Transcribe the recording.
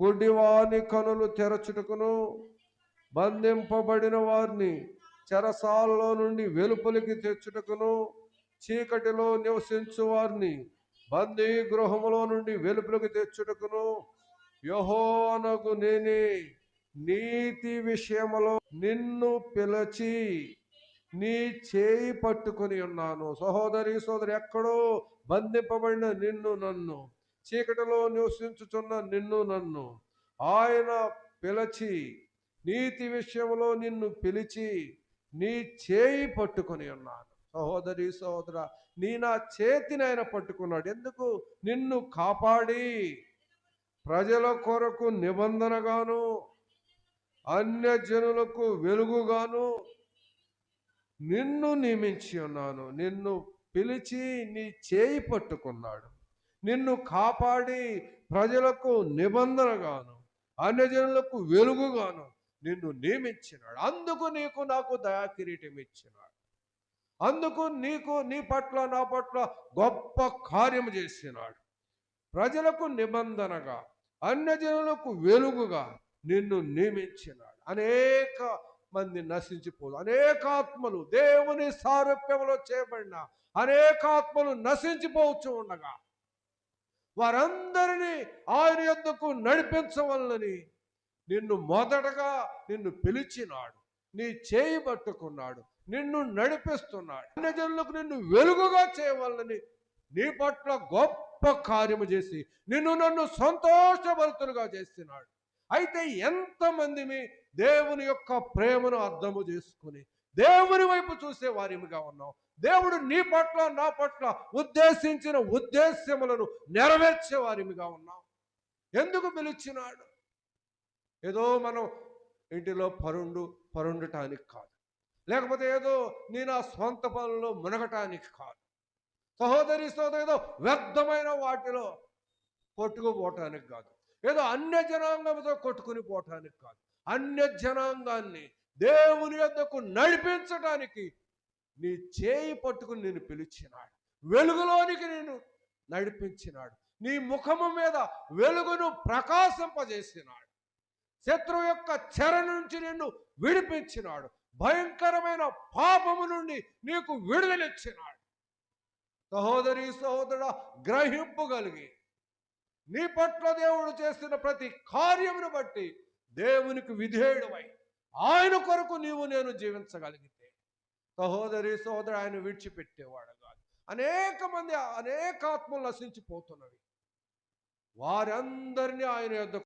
గుడ్డివాని కనులు తెరచుటకును బంధింపబడిన వారిని చెరసాలలో నుండి వెలుపలికి తెచ్చుటకును చీకటిలో నివసించు వారిని బందీ గృహములో నుండి వెలుపలికి తెచ్చుటకును. యహోనకు నేనే నీతి విషయములో నిన్ను పిలచి నీ చేయి పట్టుకొని ఉన్నాను. సహోదరి సోదరి ఎక్కడో బంధింపబడిన నిన్ను నన్ను చీకటిలో నివసించుచున్న నిన్ను నన్ను ఆయన పిలచి నీతి విషయంలో నిన్ను పిలిచి నీ చేయి పట్టుకొని ఉన్నాను సహోదరి సహోదర నీ నా చేతిని ఆయన పట్టుకున్నాడు. ఎందుకు? నిన్ను కాపాడి ప్రజల కొరకు నిబంధనగాను అన్య జనులకు వెలుగుగాను నిన్ను నియమించి ఉన్నాను. నిన్ను పిలిచి నీ చేయి పట్టుకున్నాడు. నిన్ను కాపాడి ప్రజలకు నిబంధనగాను అన్యజనులకు వెలుగుగాను నిన్ను నియమించినాడు. అందుకు నీకు నాకు దయాకిరీటం ఇచ్చినాడు అందుకు నీకు నీ పట్ల నా పట్ల గొప్ప కార్యం చేసినాడు. ప్రజలకు నిబంధనగా అన్యజనులకు వెలుగుగా నిన్ను నియమించినాడు. అనేక మంది నశించిపోదు. అనేక ఆత్మలు దేవుని సారూప్యంలో చేయబడిన అనేక ఆత్మలు నశించిపోవచ్చు ఉండగా వారందరినీ ఆయన యొద్దకు నడిపించవల్లని నిన్ను మొదటగా నిన్ను పిలిచినాడు. నీ చేయి పట్టుకున్నాడు. నిన్ను నడిపిస్తున్నాడు. అన్యజనులకు నిన్ను వెలుగుగా చేయవల్లని నీ పట్ల గొప్ప కార్యము చేసి నిన్ను నన్ను సంతోషభరితులుగా చేస్తున్నాడు అయితే ఎంతమంది మీ దేవుని యొక్క ప్రేమను అర్థము చేసుకుని దేవుని వైపు చూసే వారిగా ఉన్నాం దేవుడు నీ పట్ల నా పట్ల ఉద్దేశించిన ఉద్దేశ్యములను నెరవేర్చే వారిగా ఉన్నాం ఎందుకు పిలిచినాడు? ఏదో మనం ఇంటిలో పరుండు పరుండటానికి కాదు. లేకపోతే ఏదో నీ నా స్వంత పనుల్లో మునగటానికి కాదు. సహోదరి సోదరు ఏదో వ్యర్థమైన వాటిలో కొట్టుకుపోవటానికి కాదు. ఏదో అన్య జనాంగంతో కొట్టుకుని పోవటానికి కాదు. అన్య జనాంగాన్ని దేవుని యొద్దకు నడిపించడానికి నీ చేయి పట్టుకుని నేను పిలిచినాడు. వెలుగులోనికి నేను నడిపించినాడు. నీ ముఖము మీద వెలుగును ప్రకాశింపజేసినాడు. శత్రువు యొక్క చెర నుంచి నిన్ను విడిపించినాడు. భయంకరమైన పాపము నుండి నీకు విడుదలిచ్చినాడు సహోదరి సహోదరుడ గ్రహింపుగలిగి నీ పట్ల దేవుడు చేసిన ప్రతి కార్యమును బట్టి దేవునికి విధేయుడమై ఆయన కొరకు నీవు నేను జీవించగలిగితే సహోదరి సహోదరు ఆయన విడిచిపెట్టేవాడు కాదు. అనేక మంది అనేక ఆత్మలు నశించిపోతున్నవి. వారందరినీ ఆయన యొద్ద